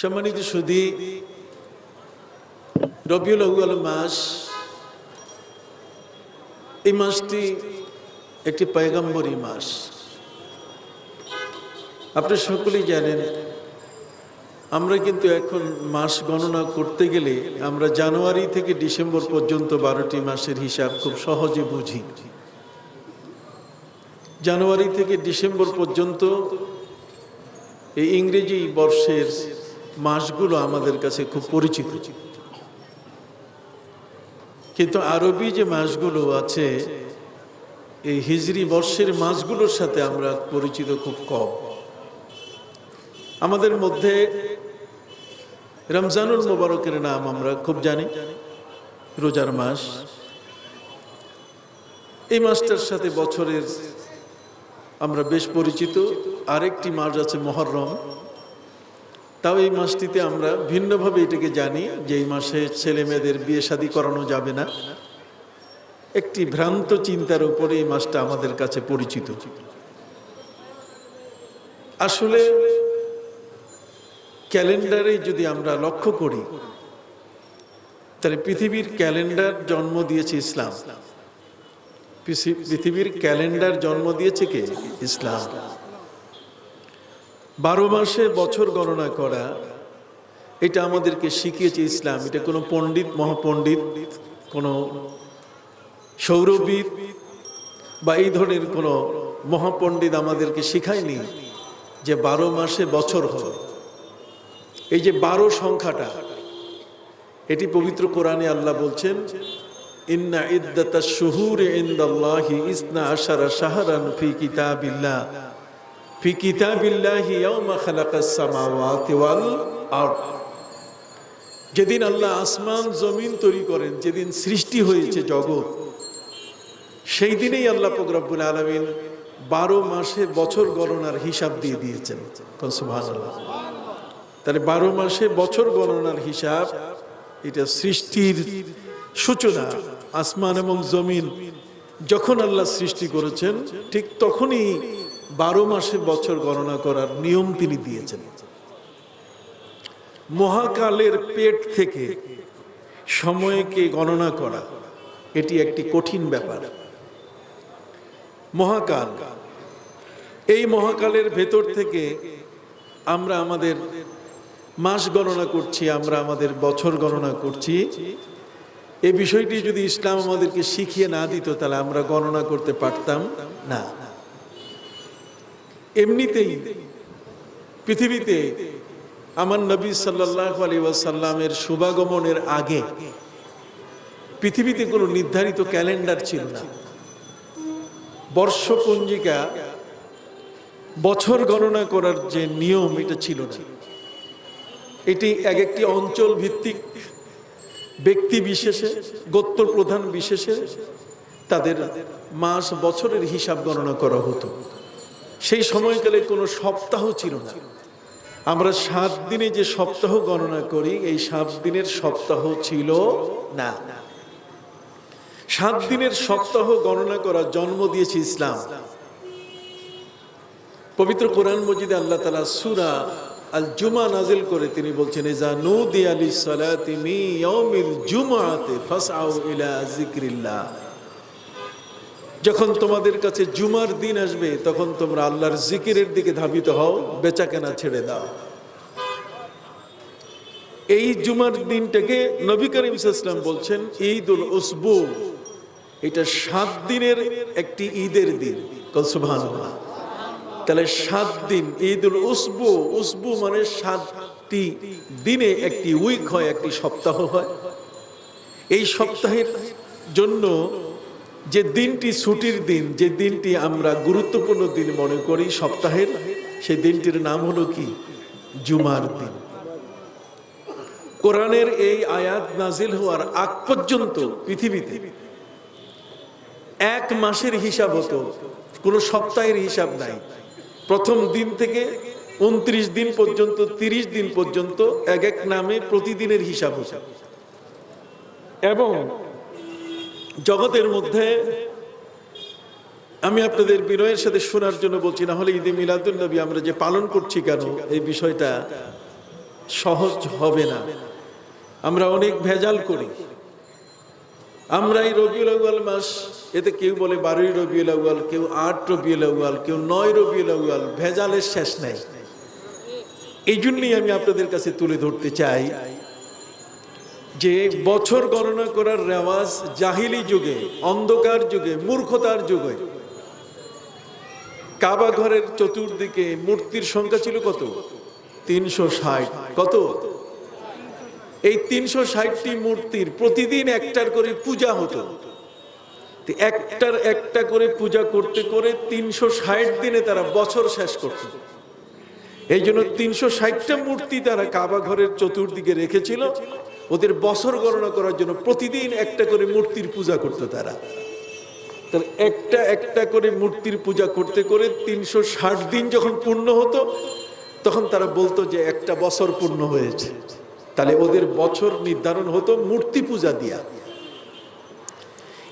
সম্মানিত সুদী রবিউল আউয়াল মাস, এই মাসটি একটি পয়গম্বরী মাস। আপনি সকলেই জানেন, আমরা কিন্তু এখন মাস গণনা করতে গেলে আমরা জানুয়ারি থেকে ডিসেম্বর পর্যন্ত বারোটি মাসের হিসাব খুব সহজে বুঝি। জানুয়ারি থেকে ডিসেম্বর পর্যন্ত এই ইংরেজি বর্ষের মাসগুলো আমাদের কাছে খুব পরিচিত। কিন্তু আরবি যে মাসগুলো আছে, এই হিজরি বর্ষের মাসগুলোর সাথে আমরা পরিচিত খুব কম। আমাদের মধ্যে রমজানুল মোবারকের নাম আমরা খুব জানি, রোজার মাস। এই মাসটার সাথে বছরের আমরা বেশ পরিচিত। আরেকটি মাস আছে মহরম। তাও এই মাসটিতে আমরা ভিন্নভাবে এটাকে জানি যে এই মাসে ছেলে মেয়েদের বিয়ে শাদী করানো যাবে না। একটি ভ্রান্ত চিন্তার উপরে এই মাসটা আমাদের কাছে পরিচিত। আসলে ক্যালেন্ডারে যদি আমরা লক্ষ্য করি, তাহলে পৃথিবীর ক্যালেন্ডার জন্ম দিয়েছে ইসলাম। পৃথিবীর ক্যালেন্ডার জন্ম দিয়েছে কে? ইসলাম। বারো মাসে বছর গণনা করা, এটা আমাদেরকে শিখিয়েছে ইসলাম। এটা কোনো পণ্ডিত, মহাপণ্ডিত, কোনো সৌরবিদ বা এই ধরনের কোনো মহাপণ্ডিত আমাদেরকে শিখায়নি যে বারো মাসে বছর হবে। এই যে বারো সংখ্যাটা, এটি পবিত্র কোরআনে আল্লাহ বলছেন, ইন্না ইদ্দাতা শুহুর ইন্দাল্লাহি ইসনা আশারা শাহরান ফি কিতাবিল্লাহ। ফি কিতাবিল্লাহি ইয়াউমা খালাকাস সামাওয়াতি ওয়াল আরদ। যেদিন আল্লাহ আসমান, জমিন তৈরি করেন, যেদিন সৃষ্টি হয়েছে জগৎ, সেই দিনেই আল্লাহ রব্বুল আলমিন বারো মাসে বছর গণনার হিসাব দিয়ে দিয়েছেন। তাহলে বারো মাসে বছর গণনার হিসাব, এটা সৃষ্টির সূচনা, আসমান এবং জমিন, যখন আল্লাহ সৃষ্টি করেছেন, ঠিক তখনই বারো মাসে বছর গণনা করার নিয়ম তিনি দিয়েছেন। মহাকালের পেট থেকে সময়কে গণনা করা, এটি একটি কঠিন ব্যাপার। মহাকাল, এই মহাকালের ভেতর থেকে আমরা আমাদের মাস গণনা করছি, আমরা আমাদের বছর গণনা করছি। এই বিষয়টি যদি ইসলাম আমাদেরকে শিখিয়ে না দিত, তাহলে আমরা গণনা করতে পারতাম না। এমনিতেই পৃথিবীতে আমার নবী সাল্লাহ আলী ওয়াসাল্লামের শুভাগমনের আগে পৃথিবীতে কোনো নির্ধারিত ক্যালেন্ডার ছিল না। বর্ষপঞ্জিকা, বছর গণনা করার যে নিয়ম, এটা ছিল না। এটি এক একটি অঞ্চল ভিত্তিক ব্যক্তি বিশেষে গোত্র প্রধান বিশেষে তাদের মাস বছরের হিসাব গণনা করা হতো। সেই সময়কালে কোনো সপ্তাহ ছিল না। আমরা সাত দিনে যে সপ্তাহ গণনা করি, এই সাত দিনের সপ্তাহ ছিল না। সাত দিনের সপ্তাহ গণনা করা জন্ম দিয়েছে ইসলাম। পবিত্র কোরআন মজিদে আল্লাহ তালা সুরা আল জুমা নাজিল করে তিনি বলছেন ইজা নুদি আলি সালাতি মি ইয়াউমিল জুমাতে ফাসআউ ইলা যিকরিল্লাহ। যখন তোমাদের কাছে জুমার দিন আসবে, তখন তোমরা আল্লাহর জিকিরের দিকে ধাবিত হও, বেচাকেনা ছেড়ে দাও। এই জুমার দিনটাকে নবী করিম ইসলাম বলছেন ঈদুল উসবু। এটা সাত দিনের একটি ঈদের দিন। তাহলে সাত দিন, ঈদুল উসবু। উসবু মানে সাতটি দিনে একটি উইক হয়, একটি সপ্তাহ হয়। এই সপ্তাহের জন্য যে দিনটি ছুটির দিন, যে দিনটি আমরা গুরুত্বপূর্ণ দিন মনে করি সপ্তাহের, সেই দিনটির নাম হলো কি? জুমার দিন। কোরআনের এই আয়াত নাজিল হওয়ার আগ পর্যন্ত পৃথিবীতে এক মাসের হিসাব হতো, কোনো সপ্তাহের হিসাব নাই। প্রথম দিন থেকে উনত্রিশ দিন পর্যন্ত, তিরিশ দিন পর্যন্ত এক এক নামে প্রতিদিনের হিসাব হিসাব এবং জগতের মধ্যে আমি আপনাদের বিনয়ের সাথে শোনার জন্য বলছি, না হলে ঈদে মিলাদুল নবী আমরা যে পালন করছি কেন, এই বিষয়টা সহজ হবে না। আমরা অনেক ভেজাল করি। আমরা এই রবিউল আউয়াল মাস, এতে কেউ বলে বারোই রবিউল আউয়াল, কেউ আট রবিউল আউয়াল, কেউ নয় রবিউল আউয়াল, ভেজালের শেষ নাই। এই জন্যই আমি আপনাদের কাছে তুলে ধরতে চাই যে বছর গণনা করার রেওয়াজ জাহিলি যুগে, অন্ধকার যুগে, মূর্খতার যুগে। কাবা ঘরের চতুর্দিকে মূর্তির সংখ্যা ছিল কত? তিনশো ষাট। কত? এই তিনশো ষাটটি মূর্তির প্রতিদিন একটার করে পূজা হতো। একটার একটা করে পূজা করতে করে তিনশো ষাট দিনে তারা বছর শেষ করত। এই জন্য তিনশো ষাটটা মূর্তি তারা কাবা ঘরের চতুর্দিকে রেখেছিল। ওদের বছর গণনা করার জন্য প্রতিদিন একটা করে মূর্তির পূজা করতো তারা। তাহলে একটা একটা করে মূর্তির পূজা করতে করে তিনশো ষাট দিন যখন পূর্ণ হতো, তখন তারা বলতো যে একটা বছর পূর্ণ হয়েছে। তাহলে ওদের বছর নির্ধারণ হতো মূর্তি পূজা দিয়া।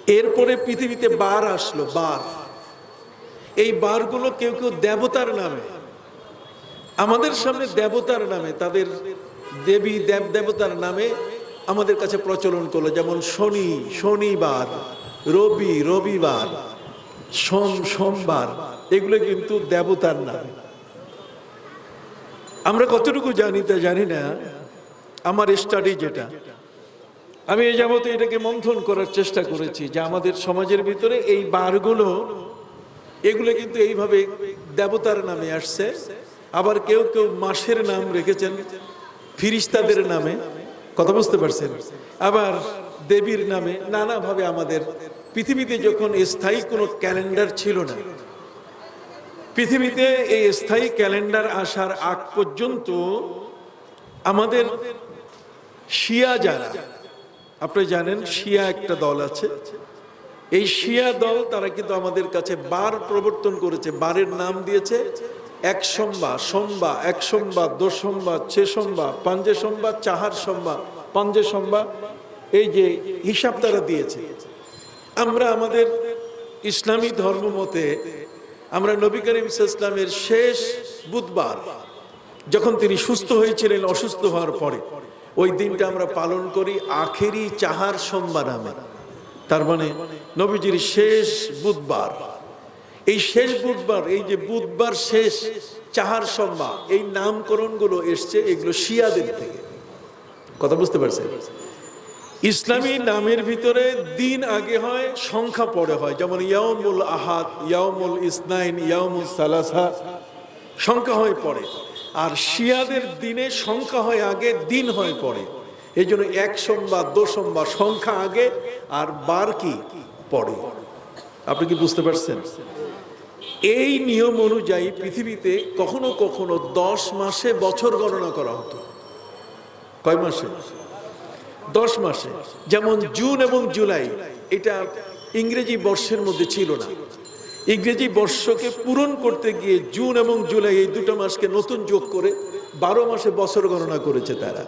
এরপরে পৃথিবীতে বার আসলো, বার। এই বারগুলো কেউ কেউ দেবতার নামে। আমাদের সামনে দেবতার নামে তাদের দেবী দেব দেবতার নামে আমাদের কাছে প্রচলন করল, যেমন শনি, শনিবার, রবি, রবিবার, সোম, সোমবার, এগুলো কিন্তু দেবতার নাম। আমরা কতটুকু জানি তা জানি না, আমার স্টাডি যেটা। আমি এই যাবত এটাকে মন্থন করার চেষ্টা করেছি যে আমাদের সমাজের ভিতরে এই বারগুলো, এগুলো কিন্তু এইভাবে দেবতার নামে আসছে। আবার কেউ কেউ মাসের নাম রেখেছেন ফিরিস্তাদের নামে, কথা বুঝতে পারছেন? আবার দেবীর নামে নানাভাবে আমাদের পৃথিবীতে যখন স্থায়ী কোনো ক্যালেন্ডার ছিল না, পৃথিবীতে এই স্থায়ী ক্যালেন্ডার আসার আগ পর্যন্ত আমাদের শিয়া যারা, আপনি জানেন শিয়া একটা দল আছে, এই শিয়া দল তারা কিন্তু আমাদের কাছে বার প্রবর্তন করেছে, বারের নাম দিয়েছে এক সোমবার সোমবার, এক সোমবার দো সোমবার ছে সোমবার পাঞ্জে সোমবার চাহার সোমবার পাঞ্জে সোমবার, এই যে হিসাব তারা দিয়েছে। আমরা আমাদের ইসলামী ধর্ম মতে আমরা নবী করিম ইসলামের শেষ বুধবার যখন তিনি সুস্থ হয়েছিলেন, অসুস্থ হওয়ার পরে, ওই দিনটা আমরা পালন করি আখেরি চাহার সোমবার নামে। তার মানে নবীজির শেষ বুধবার। এই শেষ বুধবার, এই যে বুধবার শেষ চাহার সোমবার এই নামকরণগুলো এসছে এগুলো শিয়াদের থেকে। কথা বুঝতে পারছেন? ইসলামী নামের ভিতরে দিন আগে হয়, সংখ্যা পরে হয়। যেমন ইয়ামুল আহাদ ইয়ামুল ইসনাইন ইয়ামুল সালাসা, সংখ্যা হয় পরে। আর শিয়াদের দিনে সংখ্যা হয় আগে, দিন হয় পরে। এই জন্য এক সোমবার দো সোমবার সংখ্যা আগে আর বার কি? পরে। আপনি কি বুঝতে পারছেন? এই নিয়ম অনুযায়ী পৃথিবীতে কখনো কখনো দশ মাসে বছর গণনা করা হতো। কয় মাসে? দশ মাসে। যেমন জুন এবং জুলাই, এটা ইংরেজি বর্ষের মধ্যে ছিল না। ইংরেজি বর্ষকে পূরণ করতে গিয়ে জুন এবং জুলাই এই দুটো মাসকে নতুন যোগ করে বারো মাসে বছর গণনা করেছে তারা।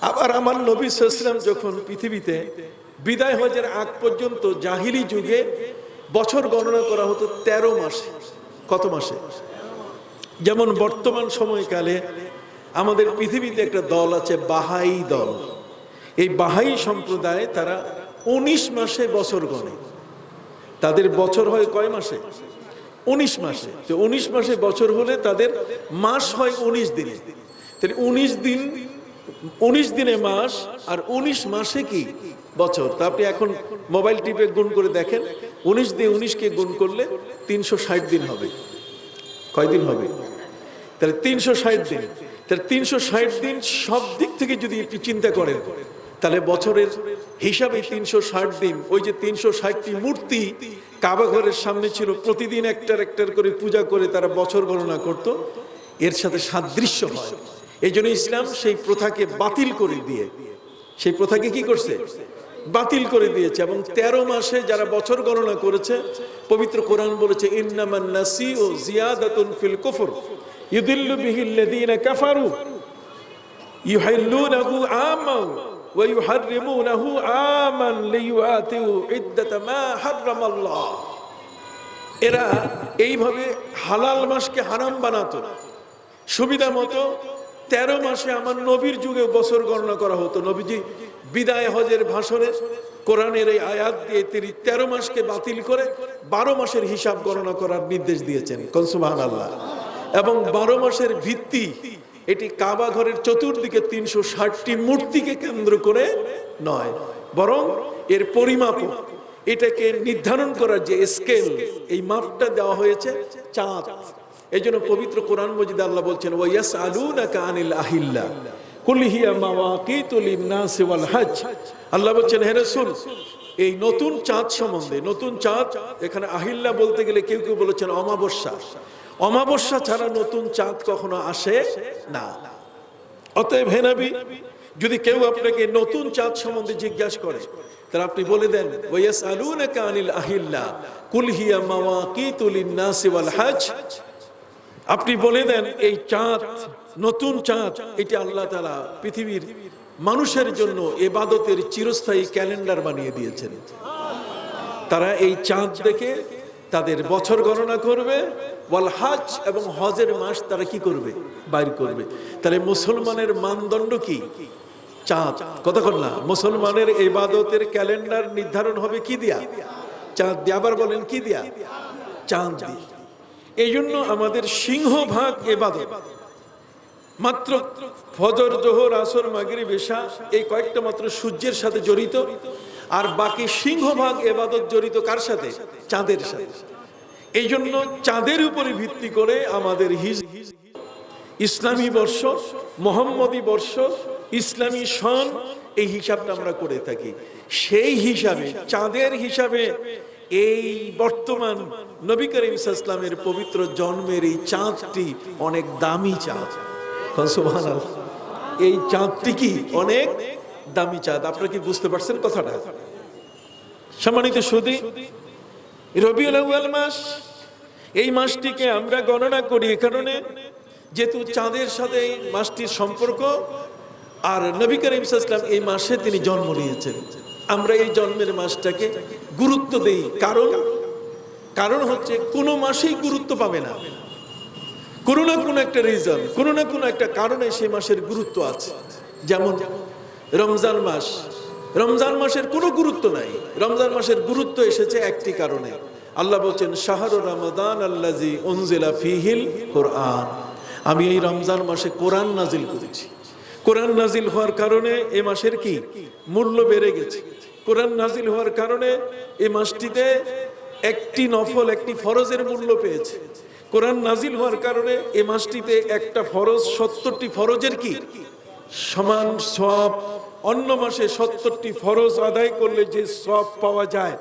আবার আমার নবী সাল্লাম যখন পৃথিবীতে বিদায় হজের আগ পর্যন্ত জাহিলি যুগে বছর গণনা করা হতো ১৩ মাসে। কত মাসে? যেমন বর্তমান সময়কালে আমাদের পৃথিবীতে একটা দল আছে বাহাই দল। এই বাহাই সম্প্রদায় তারা উনিশ মাসে বছর গণে। তাদের বছর হয় কয় মাসে? উনিশ মাসে। তো উনিশ মাসে বছর হলে তাদের মাস হয় উনিশ দিনে। তাহলে উনিশ দিন, উনিশ দিনে মাস আর উনিশ মাসে কি বছর? তা আপনি এখন মোবাইল টিপে গুণ করে দেখেন। উনিশ দিয়ে উনিশকে গুণ করলে তিনশো ষাট দিন হবে। কয়দিন হবে? তাহলে তিনশো ষাট দিন। তাহলে তিনশো ষাট দিন সব দিক থেকে যদি একটু চিন্তা করেন, তাহলে বছরের হিসাবে তিনশো ষাট দিন, ওই যে তিনশো ষাটটি মূর্তি কাবাঘরের সামনে ছিল, প্রতিদিন একটার একটার করে পূজা করে তারা বছর গণনা করত, এর সাথে সাদৃশ্য হয়। এই ইসলাম সেই প্রথাকে বাতিল করে দিয়ে, সেই প্রথাকে কি করছে? বাতিল করে দিয়েছে এবং ১৩ মাসে যারা বছর গণনা করেছে, পবিত্র কোরআন বলেছে এরা এইভাবে হালাল মাসকে হারাম বানাতো। সুবিধা মতো তেরো মাসে আমার নবীর যুগে বছর গণনা করা হতো। নবীজি বিদায় হজের ভাষণে কোরআনের এই আয়াত দিয়ে তিনি তেরো মাসকে বাতিল করে বারো মাসের হিসাব গণনা করার নির্দেশ দিয়েছেন। কনসুবাহ আল্লাহ এবং বারো মাসের ভিত্তি এটি কাবা ঘরের চতুর্দিকে তিনশো ষাটটি মূর্তিকে কেন্দ্র করে নয়, বরং এর পরিমাপ এটাকে নির্ধারণ করার যে স্কেল, এই মাপটা দেওয়া হয়েছে চাঁদ। এই জন্য পবিত্র কোরআন মজিদ আল্লাহ বলছেন ওয়াস আলুনাকা আনিল আহিল্লা। কুল হিয়া মাওয়াকিতুল লিন-নাসি ওয়াল হজ আল্লাহ বলছেন, হে রাসূল, এই নতুন চাঁদ সম্বন্ধে, নতুন চাঁদ, এখানে আহিল্লা বলতে গেলে কেউ কেউ বলেছেন অমাবস্যা। অমাবস্যা ছাড়া নতুন চাঁদ কখনো আসে না। অতএব হে নবী, যদি কেউ আপনাকে নতুন চাঁদ সম্বন্ধে জিজ্ঞাসা করে, তাহলে আপনি বলে দেন ওয়াস আলুনাকা আনিল আহিল্লা, কুল হিয়া মাওয়াকিতুল লিন-নাসি ওয়াল হজ আপনি বলে দেন, এই চাঁদ, নতুন চাঁদ, এটি আল্লাহ তালা পৃথিবীর মানুষের জন্য এবাদতের চিরস্থায়ী ক্যালেন্ডার বানিয়ে দিয়েছেন। তারা এই চাঁদ দেখে তাদের বছর গণনা করবে, ওয়াল হাজ এবং হজের মাস তারা কি করবে? বাইর করবে। তাহলে মুসলমানের মানদণ্ড কি? চাঁদ। কতক্ষণ না? মুসলমানের এবাদতের ক্যালেন্ডার নির্ধারণ হবে কি দিয়া? চাঁদ দিয়ে। আবার বলেন, কি দিয়া? চাঁদ দিয়ে। এই জন্য আমাদের সিংহভাগ এবাদত। মাত্র ফজর, জোহর, আসর মাগরি বেশা এই কয়েকটা মাত্র সূর্যের সাথে জড়িত। আর বাকি সিংহভাগ এবাদত জড়িত কার সাথে? চাঁদের সাথে। এই জন্য চাঁদের উপরে ভিত্তি করে আমাদের হিজ ইসলামী বর্ষ, মোহাম্মদী বর্ষ, ইসলামী সন, এই হিসাবটা আমরা করে থাকি। সেই হিসাবে, চাঁদের হিসাবে এই বর্তমান নবী করিম ইসলামের পবিত্র জন্মের এই চাঁদটি অনেক দামি চাঁদ। এই চাঁদটি কি অনেক দামি চাঁদ? আপনারা কি বুঝতে পারছেন কথাটা? সম্মানিত সুদী রবিউল মাস, এই মাসটিকে আমরা গণনা করি এ কারণে যেহেতু চাঁদের সাথে এই মাসটির সম্পর্ক, আর নবী করিম ইসলাম এই মাসে তিনি জন্ম নিয়েছেন। আমরা এই জন্মের মাসটাকে গুরুত্ব দেই। কারণ কারণ হচ্ছে কোনো মাসেই গুরুত্ব পাবে না। কোনো না কোনো একটা রিজন কোনো না কোনো একটা কারণে সেই মাসের গুরুত্ব আছে। যেমন রমজান মাস, রমজান মাসের কোনো গুরুত্ব নাই। রমজান মাসের গুরুত্ব এসেছে একটি কারণে। আল্লাহ বলছেন, শাহরু রমাদান আল্লাজি উনজিলা ফিহিল কোরআন। আমি এই রমজান মাসে কোরআন নাজিল করেছি। কোরআন নাজিল হওয়ার কারণে এ মাসের কি? মূল্য বেড়ে গেছে। কোরআন নাজিল হওয়ার কারণে এ মাসটিতে একটি নফল, একটি ফরজের মূল্য পেয়েছে। কোরআন নাজিল হওয়ার কারণে এ মাসটিতে একটা ফরজ, সত্তরটি ফরজের কি? সমান সব। অন্য মাসে সত্তরটি ফরজ আদায় করলে যে সব পাওয়া যায়,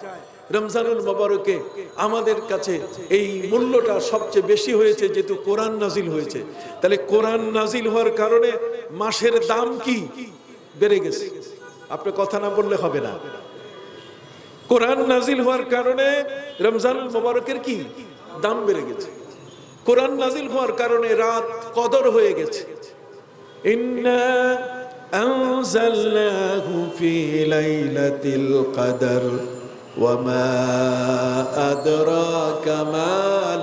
রমজানুল মোবারকে আমাদের কাছে এই মূল্যটা সবচেয়ে বেশি হয়েছে যেহেতু কোরআন নাজিল হয়েছে। তাহলে কোরআন নাজিল হওয়ার কারণে মাসের দাম কি? বেড়ে গেছে। আপনি কথা না বললে হবে না। কোরআন নাজিল হওয়ার কারণে রমজানুল মোবারকের কি? দাম বেড়ে গেছে। কোরআন নাজিল হওয়ার কারণে রাত কদর হয়ে গেছে। ইন্না আনজালনাহু ফি লাইলাতিল কদর ওয়ামা আদরাকা মা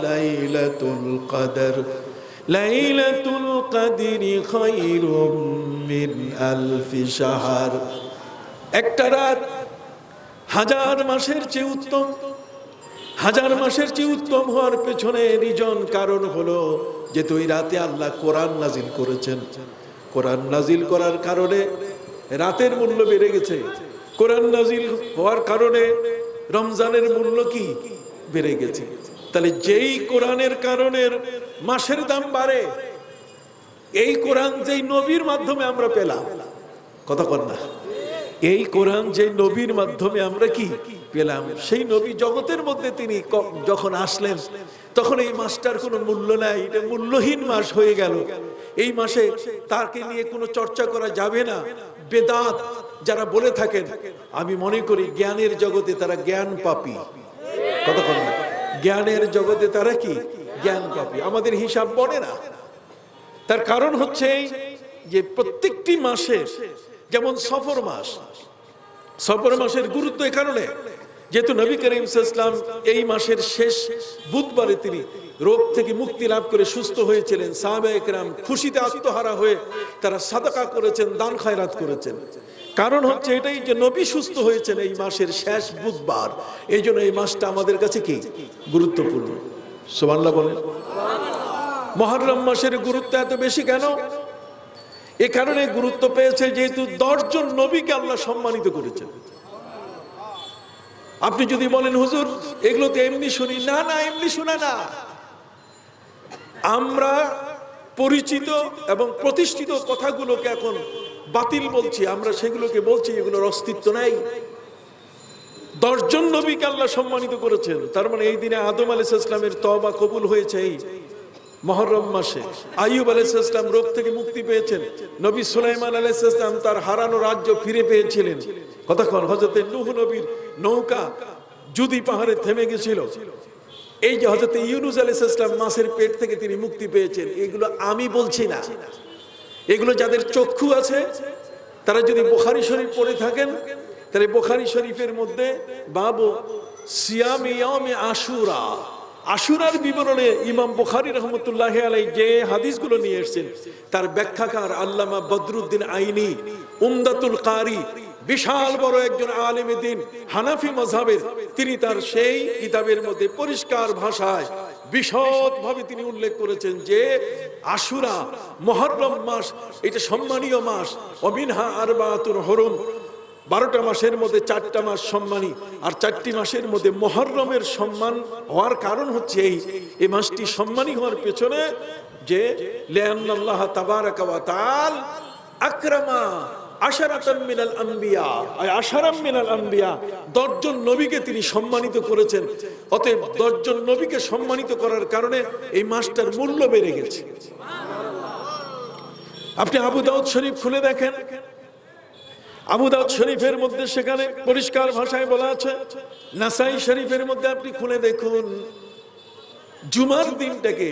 লাইলাতুল কদর। লাইলাতুল কদরি খায়রুম মিন আলফি শাহর। একটা রাত হাজার মাসের চেয়ে উত্তম। হাজার মাসের চেয়ে উত্তম হওয়ার পেছনে নিজন কারণ হলো যে তুই রাতে আল্লাহ কোরআন নাজিল করেছেন। কোরআন নাজিল করার কারণে রাতের মূল্য বেড়ে গেছে। কোরআন নাজিল হওয়ার কারণে রমজানের মূল্য কি? বেড়ে গেছে। তাহলে যেই কোরআনের কারণে মাসের দাম বাড়ে, এই কোরআন যেই নবীর মাধ্যমে আমরা পেলাম। কথা কর না। এই কোরআন যে নবীর মাধ্যমে আমরা কি পেলাম? সেই নবী জগতের মধ্যে তিনি যখন আসলেন, তখন এই মাসটার কোনো মূল্য নাই, এটা মূল্যহীন মাস হয়ে গেল। এই মাসে তাকে নিয়ে কোনো চর্চা করা যাবে না। বেদাত যারা বলে থাকেন, আমি মনে করি জ্ঞানের জগতে তারা জ্ঞান পাপি। কতক্ষণ জ্ঞানের জগতে তারা কি? জ্ঞান পাপি। আমাদের হিসাব বনে না। তার কারণ হচ্ছে যে প্রত্যেকটি মাসের যেমন সফর মাস। সফর মাসের গুরুত্ব এ কারণে যেহেতু নবী করিম ইসলাম এই মাসের শেষ বুধবারে তিনি রোগ থেকে মুক্তি লাভ করে সুস্থ হয়েছিলেন সাহাবে একরাম খুশিতে আত্মহারা হয়ে তারা সাদাকা করেছেন, দান খায়রাত করেছেন। কারণ হচ্ছে এটাই যে নবী সুস্থ হয়েছেন এই মাসের শেষ বুধবার। এই জন্য এই মাসটা আমাদের কাছে কি? গুরুত্বপূর্ণ। সোমাল্লা বলেন। মহারম মাসের গুরুত্ব এত বেশি কেন? এ কারণে গুরুত্ব পেয়েছে যেহেতু দশজন নবীকে আল্লাহ সম্মানিত করেছেন। আপনি যদি বলেন, হুজুর, এগুলো তো এমনি শুনি। না না, এমনি শোনা না। আমরা পরিচিত এবং প্রতিষ্ঠিত কথাগুলোকে এখন বাতিল বলছি। আমরা সেগুলোকে বলছি, এগুলোর অস্তিত্ব নাই। দশজন নবীকে আল্লাহ সম্মানিত করেছেন। তার মানে এই দিনে আদম আলাইহিস ইসলামের তবা কবুল হয়েছে। এই মহরম মাসে। আইয়ুব আলাইহিস ইসলাম রোগ থেকে মুক্তি পেয়েছেন। নবী সুলাইমান আলাইহিস ইসলাম তার হারানো রাজ্য ফিরে পেয়েছিলেন। কতক্ষণ হযরতে নূহ নবীর নৌকা জুদি পাহাড়ে থেমে গেছিল। এই যে হযরতে ইউনুস আলাইহিস ইসলাম মাছের পেট থেকে তিনি মুক্তি পেয়েছেন, এগুলো আমি বলছি না। এগুলো যাদের চক্ষু আছে, তারা যদি বোখারি শরীফ পড়ে থাকেন, তাহলে বোখারি শরীফের মধ্যে বাবু সিয়াম আশুরা। আশুরার বিবরণে ইমাম বুখারি রহমতুল্লাহ আলাই যে হাদিসগুলো নিয়ে এসেছেন, তার ব্যাখ্যাকার আল্লামা বদরুদ্দিন আইনি, উমদাতুল কারি, বিশাল বড় একজন আলেম দিন হানাফি মজাবের তিনি তার সেই কিতাবের মধ্যে পরিষ্কার ভাষায় বিশদ ভাবে তিনি উল্লেখ করেছেন যে আশুরা মহরম মাস, এটা সম্মানীয় মাস অমিনহা আরবাতুর হরম। বারোটা মাসের মধ্যে চারটা মাস সম্মানী আর চারটি মাসের মধ্যে মহরমের সম্মান হওয়ার কারণ হচ্ছে এই এই মাসটি সম্মানী হওয়ার পেছনে যে লেআল্লাহ তাবারাকা ওয়া আকরামা মিনাল আশারাম মিনাল দশজন নবীকে তিনি সম্মানিত করেছেন। অতএব দশজন নবীকে সম্মানিত করার কারণে এই মাসটার মূল্য বেড়ে গেছে। আপনি আবু দাউদ শরীফ খুলে দেখেন। আবু দাউদ শরীফের মধ্যে সেখানে পরিষ্কার ভাষায় বলা আছে, নাসাই শরীফের মধ্যে আপনি খুলে দেখুন, জুমার দিনটাকে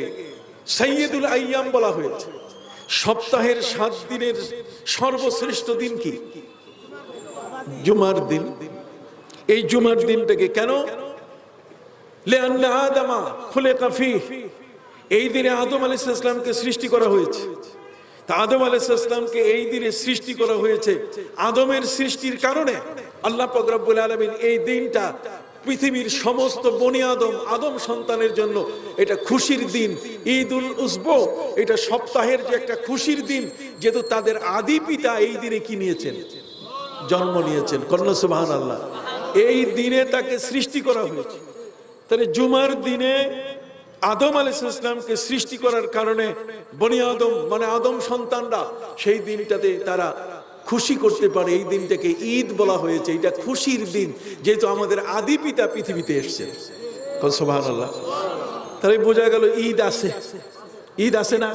সাইয়েদুল আইয়াম বলা হয়েছে। সপ্তাহের সাত দিনের সর্বশ্রেষ্ঠ দিন কি? জুমার দিন। এই জুমার দিনটাকে কেন? আদামা খুলে কাফি এই দিনে আদম আলাইহিস ইসলামকে সৃষ্টি করা হয়েছে। তা আদম আলাইসাল্লামকে এই দিনে সৃষ্টি করা হয়েছে। আদমের সৃষ্টির কারণে আল্লাহ পকরাবুল আলমিন এই দিনটা পৃথিবীর সমস্ত বনি আদম আদম সন্তানের জন্য এটা খুশির দিন ঈদ উল উসব এটা সপ্তাহের যে একটা খুশির দিন, যেহেতু তাদের আদি পিতা এই দিনে কি নিয়েছেন? জন্ম নিয়েছেন। কন্যা আল্লাহ এই দিনে তাকে সৃষ্টি করা হয়েছে। তাহলে জুমার দিনে আদম আলাইসালামকে সৃষ্টি করার কারণে বনি আদম মানে আদম সন্তানরা সেই দিনটাতে তারা খুশি করতে পারে। এই দিনটাকে ঈদ বলা হয়েছে। এটা খুশির দিন, যেহেতু আমাদের আদি পিতা পৃথিবীতে এসছে সোভান আল্লাহ তাহলে বোঝা গেল ঈদ আছে। ঈদ আছে না?